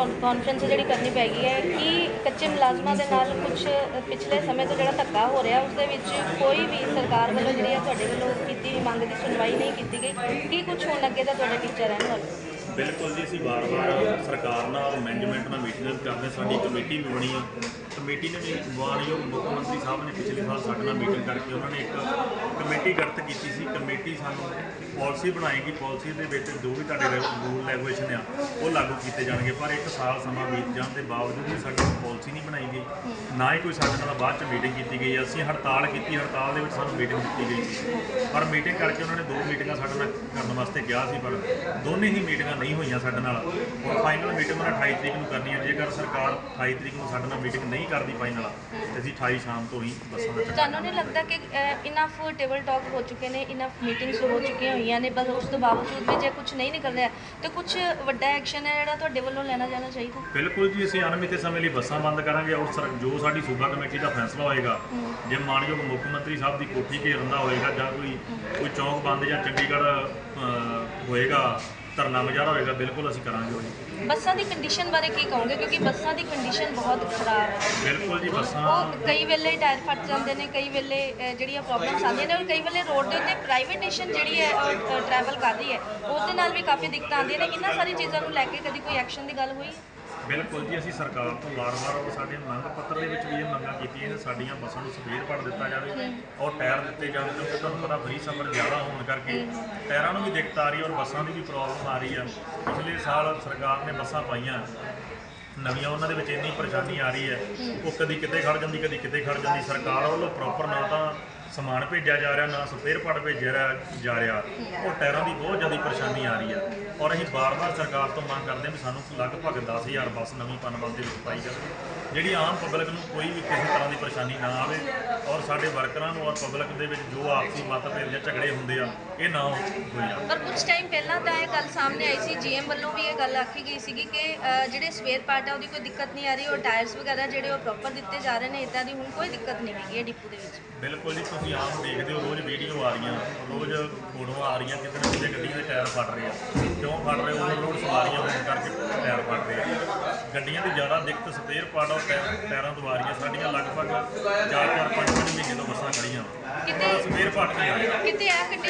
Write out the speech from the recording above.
Conference ਜਿਹੜੀ ਕਰਨੀ ਪੈ ਗਈ ਹੈ ਕਿ ਕੱਚੇ ਮੁਲਾਜ਼ਮਾਂ ਦੇ ਨਾਲ ਕੁਝ ਪਿਛਲੇ ਸਮੇਂ ਤੋਂ ਜਿਹੜਾ ਧੱਕਾ ਹੋ ਰਿਹਾ ਉਸ ਦੇ ਵਿੱਚ ਕੋਈ ਵੀ ਸਰਕਾਰ ਵੱਲੋਂ ਜਿਹੜੀ ਹੈ ਤੁਹਾਡੇ ਵੱਲੋਂ ਕੀਤੀ ਵੀ ਮੰਗ ਦੀ ਸੁਣਵਾਈ ਨਹੀਂ ਕੀਤੀ ਗਈ। ਕੀ ਕੁਝ ਹੋਣ ਅੱਗੇ ਦਾ ਤੁਹਾਡਾ ਟੀਚਾ ਰਹਿਣ ਵਾਲਾ? ਬਿਲਕੁਲ ਜੀ, ਅਸੀਂ ਵਾਰ-ਵਾਰ ਸਰਕਾਰ ਨਾਲ ਮੈਨੇਜਮੈਂਟ ਨਾਲ ਮੀਟਿੰਗਾਂ ਕਰਦੇ ਸਾਡੀ ਕਮੇਟੀ ਵੀ ਬਣੀ ਆ। ਕਮੇਟੀ ਨੇ ਵੀ ਮਾਨਯੋਗ ਮੁੱਖ ਮੰਤਰੀ ਸਾਹਿਬ ਨੇ ਪਿਛਲੇ ਸਾਲ ਸਾਡੇ ਨਾਲ ਮੀਟਿੰਗ ਕਰਕੇ ਉਹਨਾਂ ਨੇ ਇੱਕ ਕਮੇਟੀ ਗਠਿਤ ਕੀਤੀ ਸੀ। ਕਮੇਟੀ ਸਾਨੂੰ ਪਾਲਿਸੀ ਬਣਾਏਗੀ। ਪਾਲਿਸੀ ਦੇ ਵਿੱਚ ਜੋ ਵੀ ਤੁਹਾਡੇ ਰੂਲ ਰੈਗੂਲੇਸ਼ਨ ਆ, ਉਹ ਲਾਗੂ ਕੀਤੇ ਜਾਣਗੇ। ਪਰ ਇੱਕ ਸਾਲ ਸਮਾਂ ਬੀਤ ਜਾਣ ਦੇ ਬਾਵਜੂਦ ਵੀ ਸਾਡੇ ਸਾਡੀ ਪਾਲਿਸੀ ਨਹੀਂ ਬਣਾਈ ਗਈ। ਨਾ ਹੀ ਕੋਈ ਸਾਡੇ ਨਾਲ ਬਾਅਦ ਚ ਮੀਟਿੰਗ ਕੀਤੀ ਗਈ। ਅਸੀਂ ਹੜਤਾਲ ਕੀਤੀ। ਹੜਤਾਲ ਦੇ ਵਿੱਚ ਸਾਨੂੰ ਮੀਟਿੰਗ ਦਿੱਤੀ ਗਈ ਸੀ। ਪਰ ਮੀਟਿੰਗ ਕਰਕੇ ਉਹਨਾਂ ਨੇ ਦੋ ਮੀਟਿੰਗਾਂ ਸਾਡੇ ਨਾਲ ਕਰਨ ਵਾਸਤੇ ਕਿਹਾ ਸੀ, ਪਰ ਦੋਨੇ ਹੀ ਮੀਟਿੰਗਾਂ ਨਹੀਂ ਹੋਈਆਂ ਸਾਡੇ ਨਾਲ। ਹੁਣ ਫਾਈਨਲ ਮੀਟਿੰਗ ਉਹਨਾਂ 28 ਤਰੀਕ ਨੂੰ ਕਰਨੀ ਹੈ ਜੇਕਰ ਸਰਕਾਰ 28 ਤਰੀਕ ਨੂੰ ਸਾਡੇ ਨਾਲ ਮੀਟਿੰਗ ਨਹੀਂ ਕਰਦੀ ਫਾਈਨਲ ਤੇ ਅਸੀਂ 28 ਸ਼ਾਮ ਤੋਂ ਹੀ ਬੱਸਾਂ ਦਾ ਚੱਕਰ ਤੁਹਾਨੂੰ ਨਹੀਂ ਲੱਗਦਾ ਕਿ ਇਨਫ ਟੇਬਲ ਟਾਕ ਹੋ ਚੁੱਕੇ ਨੇ ਇਨਫ ਮੀਟਿੰਗਸ ਹੋ ਚੁੱਕੀਆਂ ਹੋਈਆਂ ਨੇ ਬਸ ਉਸ ਤੋਂ ਬਾਵਜੂਦ ਵੀ ਜੇ ਕੁਝ ਨਹੀਂ ਨਿਕਲ ਰਿਹਾ ਤੇ ਕੁਝ ਵੱਡਾ ਐਕਸ਼ਨ ਹੈ ਜਿਹੜਾ ਤੁਹਾਡੇ ਵੱਲੋਂ ਲੈਣਾ ਜਾਣਾ ਚਾਹੀਦਾ? ਬਿਲਕੁਲ ਜੀ ਅਸੀਂ ਅਨਮਿੱਥੇ ਸਮੇਂ ਲਈ ਬੱਸਾਂ ਬੰਦ ਕਰਾਂਗੇ ਔਰ ਸਰ- ਜੋ ਸਾਡੀ ਸੂਬਾ ਕਮੇਟੀ ਦਾ ਫੈਸਲਾ ਹੋਏਗਾ ਜੇ ਮਾਨਯੋਗ ਮੁੱਖ ਮੰਤਰੀ ਸਾਹਿਬ ਦੀ ਕੋਠੀ ਘੇਰਨ ਦਾ ਹੋਏਗਾ ਜਾਂ ਕੋਈ ਕੋਈ ਚੌਂਕ ਬੰਦ ਜਾਂ ਚੰਡੀਗੜ੍ਹ ਹੋਏਗਾ ਧਰਨਾ ਮੁਜ਼ਾਹਰਾ ਹੋਏਗਾ ਬਿਲਕੁਲ ਅਸੀਂ ਕਰਾਂਗੇ ਉਹ ਜੀ। ਬੱਸਾਂ ਦੀ ਕੰਡੀਸ਼ਨ ਬਾਰੇ ਕੀ ਕਹੋਗੇ? ਕਿਉਂਕਿ ਬੱਸਾਂ ਦੀ ਕੰਡੀਸ਼ਨ ਬਹੁਤ ਖਰਾਬ ਹੈ। ਬਿਲਕੁਲ ਜੀ ਬੱਸਾਂ ਉਹ ਕਈ ਵੇਲੇ ਟਾਇਰ ਫਟ ਜਾਂਦੇ ਨੇ ਕਈ ਵੇਲੇ ਅਹ, ਜਿਹੜੀਆਂ ਪ੍ਰੋਬਲਮਸ ਆਉਂਦੀਆਂ ਨੇ ਔਰ ਕਈ ਵੇਲੇ ਰੋਡ ਦੇ ਉੱਤੇ ਪ੍ਰਾਈਵੇਟੇਸ਼ਨ ਜਿਹੜੀ ਹੈ ਟਰੈਵਲ ਕਰ ਰਹੀ ਹੈ ਉਸ ਦੇ ਨਾਲ ਵੀ ਕਾਫੀ ਦਿੱਕਤਾਂ ਆਉਂਦੀਆਂ ਨੇ। ਇਹਨਾਂ ਸਾਰੀ ਚੀਜ਼ਾਂ ਨੂੰ ਲੈ ਕੇ ਕਦੀ ਕੋਈ ਐਕਸ਼ਨ ਦੀ ਗੱਲ ਹੋਈ? ਹੈ? ਬਿਲਕੁਲ ਜੀ ਅਸੀਂ ਸਰਕਾਰ ਤੋਂ ਵਾਰ-ਵਾਰ ਉਹ ਸਾਡੇ ਮੰਗ ਪੱਤਰ ਦੇ ਵਿੱਚ ਵੀ ਇਹ ਮੰਗਾਂ ਕੀਤੀਆਂ ਨੇ ਸਾਡੀਆਂ ਬੱਸਾਂ ਨੂੰ ਸਪੇਅਰ ਪੜ ਦਿੱਤਾ ਜਾਵੇ ਔਰ ਟਾਇਰ ਦਿੱਤੇ ਜਾਣ ਕਿਉਂਕਿ ਤੁਹਾਨੂੰ ਪਤਾ ਫਰੀ ਸਫ਼ਰ ਜ਼ਿਆਦਾ ਹੋਣ ਕਰਕੇ ਟਾਇਰਾਂ ਨੂੰ ਵੀ ਦਿੱਕਤ ਆ ਰਹੀ ਔਰ ਬੱਸਾਂ ਦੀ ਵੀ ਪ੍ਰੋਬਲਮ ਆ ਰਹੀ ਆ ਪਿਛਲੇ ਸਾਲ ਸਰਕਾਰ ਨੇ ਬੱਸਾਂ ਪਾਈਆਂ ਨਵੀਆਂ ਉਹਨਾਂ ਦੇ ਵਿੱਚ ਇੰਨੀ ਪਰੇਸ਼ਾਨੀ ਆ ਰਹੀ ਹੈ। ਉਹ ਕਦੀ ਕਿਤੇ ਖੜ ਜਾਂਦੀ ਕਦੀ ਕਿਤੇ ਖੜ ਜਾਂਦੀ ਸਰਕਾਰ ਵੱਲੋਂ ਪ੍ਰੋਪਰ ਨਾ ਤਾਂ ਸਮਾਨ ਭੇਜਿਆ ਜਾ ਰਿਹਾ, ਨਾ ਸਪੇਅਰ ਪਾਰਟ ਭੇਜਿਆ ਰਿਹਾ- ਜਾ ਰਿਹਾ, ਉਹ ਟਾਇਰਾਂ ਦੀ ਬਹੁਤ ਜ਼ਿਆਦਾ ਪਰੇਸ਼ਾਨੀ ਆ ਰਹੀ ਹੈ ਔਰ ਅਸੀਂ ਬਾਰ-ਬਾਰ ਸਰਕਾਰ ਤੋਂ ਮੰਗ ਕਰਦੇ ਹਾਂ ਵੀ ਸਾਨੂੰ ਲਗਭਗ 10000 ਬੱਸ ਨਵੀਂ ਪਨਵਲ ਦੇ ਵਿੱਚ ਪਾਈ ਜਾਵੇ ਜਿਹੜੀ ਆਮ ਪਬਲਿਕ ਨੂੰ ਕੋਈ ਵੀ ਕਿਸੇ ਤਰ੍ਹਾਂ ਦੀ ਪਰੇਸ਼ਾਨੀ ਨਾ ਆਵੇ। ਔਰ ਸਾਡੇ ਵਰਕਰਾਂ ਨੂੰ ਔਰ ਪਬਲਿਕ ਦੇ ਵਿੱਚ ਜੋ ਆਪਸੀ ਮਤਭੇਦ ਜਾਂ ਝਗੜੇ ਹੁੰਦੇ ਆ ਇਹ ਨਾ ਹੋਈ ਆ। ਪਰ ਕੁਝ ਟਾਈਮ ਪਹਿਲਾਂ ਤਾਂ ਇਹ ਗੱਲ ਸਾਹਮਣੇ ਆਈ ਸੀ ਜੀਐਮ ਵੱਲੋਂ ਵੀ ਇਹ ਗੱਲ ਆਖੀ ਗਈ ਸੀਗੀ ਕਿ ਜਿਹੜੇ ਸਵੇਅਰ ਪਾਰਟ ਆ ਉਹਦੀ ਕੋਈ ਦਿੱਕਤ ਨਹੀਂ ਆ ਰਹੀ ਔਰ ਟਾਇਰਸ ਵਗੈਰਾ ਜਿਹੜੇ ਉਹ ਪ੍ਰੋਪਰ ਦਿੱਤੇ ਜਾ ਰਹੇ ਨੇ ਇਦਾਂ ਦੀ ਹੁਣ ਕੋਈ ਦਿੱਕਤ ਨਹੀਂ ਹੈਗੀ ਡਿਪੂ ਦੇ ਵਿੱਚ। ਬਿਲਕੁਲ ਜੀ ਤੁਸੀਂ ਆਮ ਦੇਖਦੇ ਹੋ ਰੋਜ਼ ਵੀਡੀਓ ਆ ਰਹੀਆਂ ਰੋਜ਼ ਫੋਟੋਆਂ ਆ ਰਹੀਆਂ ਕਿਤੇ ਨਾ ਕਿਤੇ ਗੱਡੀ ਦੇ ਟਾਇਰ ਫਟ ਰਹੇ ਆ। ਕਿਉਂ ਫਟ ਰਹੇ? ਓਵਰਲੋਡ ਸਵਾਰੀਆਂ ਹੋਣ ਕਰਕੇ ਟਾਇਰ ਫਟ ਗੱਡੀਆਂ ਦੀ ਜ਼ਿਆਦਾ ਦਿੱਕਤ ਸਪੇਅਰ ਪਾਰਟ ਔਰ ਟਾਇਰ- ਟਾਇਰਾਂ ਤੋਂ ਆ ਸਾਡੀਆਂ ਲਗਭਗ 4-4 5-5 ਮਹੀਨੇ ਤੋਂ ਬੱਸਾਂ ਖੜੀਆਂ ਕਿਤੇ ਸਪੇਅਰ ਪਾਰਟ ਨਹੀਂ ਆ ਰਿਹਾ। ਕਿਤੇ ਇਹ ਕੰਡੀਸ਼ਨ